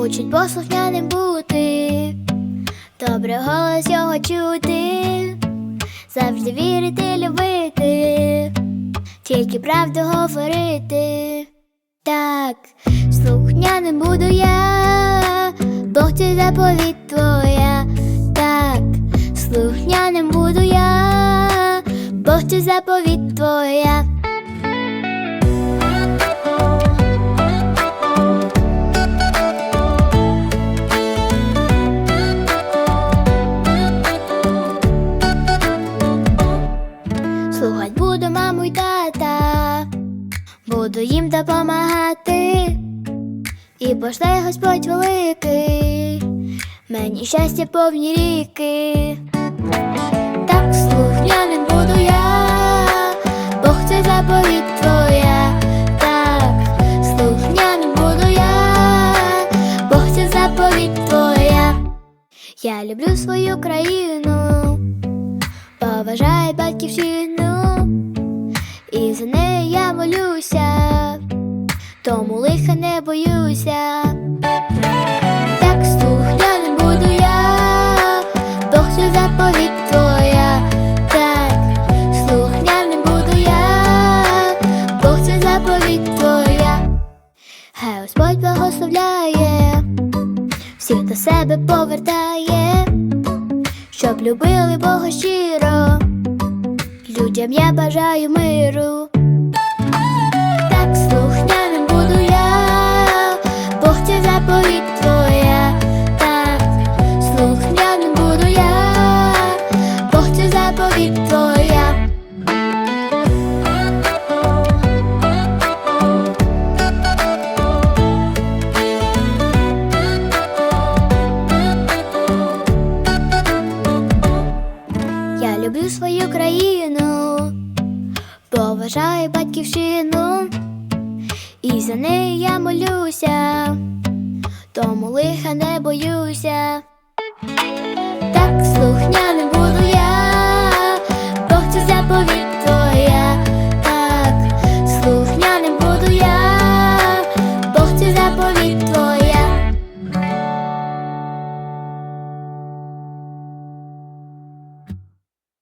учить послухняним бути, добре голос його чути, завжди вірити, любити, тільки правду говорити. Так, слухняним буду я, Бог це заповідь твоя. Так, слухняним буду я, Бог це заповідь твоя. Слухать буду маму й тата, буду їм допомагати, і пошле Господь великий, мені щастя повні ріки. Так слухняним буду я, Бог це заповідь твоя. Так, слухняним буду я, Бог це заповідь твоя. Я люблю свою країну. Поважаю батьківщину, тому лиха не боюся. Так слухняним буду я, Бог це заповідь твоя. Так, слухняним буду я, Бог це заповідь твоя. Хай Господь благословляє, всіх до себе повертає щоб любили Бога щиро, людям я бажаю миру. Заповідь твоя. Я люблю свою країну, поважаю батьківщину, і за нею я молюся, тому лиха не боюся.